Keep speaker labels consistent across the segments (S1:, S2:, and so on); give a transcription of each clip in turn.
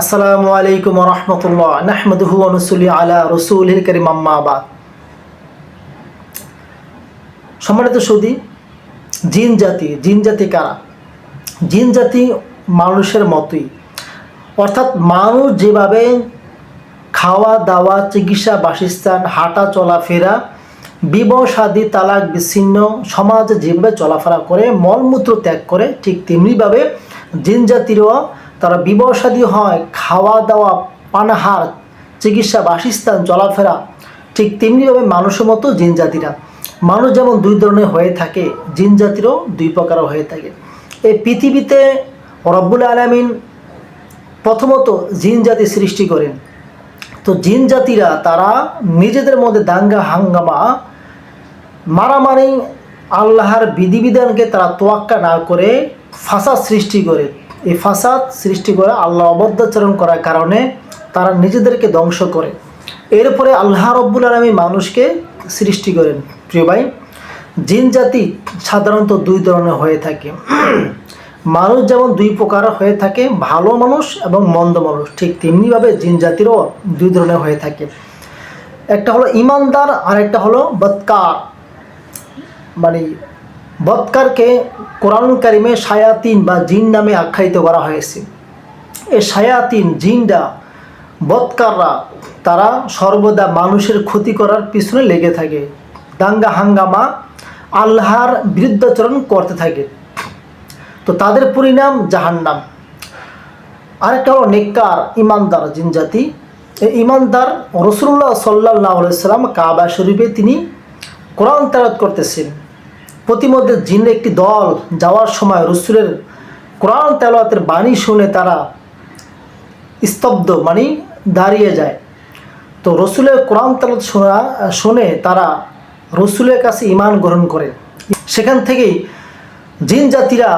S1: আসসালামু আলাইকুম রহমতুল্লাহ। অনুসুলি আলা রসুল সম্মানিত সৌদি জিন জাতি জিন জাতি কারা? জিন জাতি মানুষের মতোই। অর্থাৎ মানুষ যেভাবে খাওয়া, দাওয়া, চিকিৎসা, বাসস্থান, হাঁটা, চলাফেরা, বিবাহ, সাদী, তালাক, বিচ্ছিন্ন সমাজে যেভাবে চলাফেরা করে, মলমূত্র ত্যাগ করে, ঠিক তেমনিভাবে জিন জাতিরও তারা বিবাহ সাদী হয় খাওয়া দাওয়া পানাহার, চিকিৎসা, বাসস্থান, চলাফেরা, ঠিক তেমনিভাবে মানুষের মতো জিন জাতিরা মানুষ যেমন দুই ধরনের হয়ে থাকে জিন জাতিরও দুই প্রকার হয়ে থাকে। এই পৃথিবীতে রব্বুল আলমিন প্রথমত জিন জাতি সৃষ্টি করেন। তো জিন জাতিরা তারা নিজেদের মধ্যে দাঙ্গা, হাঙ্গামা, মারামারি, আল্লাহর বিধিবিধানকে তারা তোয়াক্কা না করে ফাঁসা সৃষ্টি করে। এই ফাসাদ সৃষ্টি করে আল্লাহ অবদ্ধাচরণ করার কারণে তারা নিজেদেরকে ধ্বংস করে। এরপরে আল্লাহ রব্বুল আলমী মানুষকে সৃষ্টি করেন। প্রিয় ভাই, জিন জাতি সাধারণত দুই ধরনের হয়ে থাকে। মানুষ যেমন দুই প্রকার হয়ে থাকে, ভালো মানুষ এবং মন্দ মানুষ, ঠিক তেমনিভাবে জিন জাতিরও দুই ধরনের হয়ে থাকে। একটা হলো ইমানদার আর একটা হলো বৎকার। মানে বৎকারকে কোরআন কারিমে সায়াতিন বা জিন নামে আখ্যায়িত করা হয়েছে। এই সায়াতিন জিনরা, বৎকাররা, তারা সর্বদা মানুষের ক্ষতি করার পিছনে লেগে থাকে। দাঙ্গা হাঙ্গামা, আল্লাহর বিরুদ্ধাচরণ করতে থাকে। তো তাদের পরিণাম জাহান্নাম। আরেকটা হলো নেককার, ইমানদার, জিনজাতি। এই ইমানদার রসুল্লাহ সাল্লাহ সাল্লাম কাবা শরীফে তিনি কোরআন তেরাত করতেছেন। প্রতিমধ্যে জিনের একটি দল যাওয়ার সময় রসুলের কোরআন তেলাওয়াতের বাণী শুনে তারা স্তব্ধ মানে দাঁড়িয়ে যায়। তো রসুলের কোরআন তেলাওয়াত শোনা, শুনে তারা রসুলের কাছে ইমান গ্রহণ করে। সেখান থেকেই জিন জাতিরা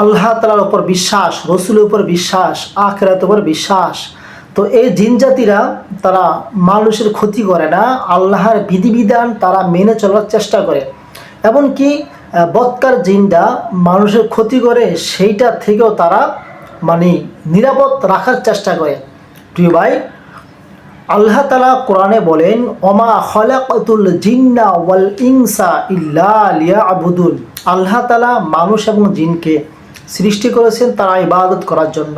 S1: আল্লাহ তালার উপর বিশ্বাস, রসুলের উপর বিশ্বাস, আখেরাতের উপর বিশ্বাস। তো এই জিন জাতিরা তারা মানুষের ক্ষতি করে না, আল্লাহর বিধিবিধান তারা মেনে চলার চেষ্টা করে। এমনকি বৎকার জিনটা মানুষের ক্ষতি করে সেইটা থেকেও তারা মানে নিরাপদ রাখার চেষ্টা করে। প্রিয় ভাই, আল্লাহ তালা কোরআনে বলেন অমা খলাকাতুল জিন্না ওয়াল ইনসা ইল্লা লিয়া আবুদুল আল্লাহ তালা মানুষ এবং জিনকে সৃষ্টি করেছেন তারা ইবাদত করার জন্য।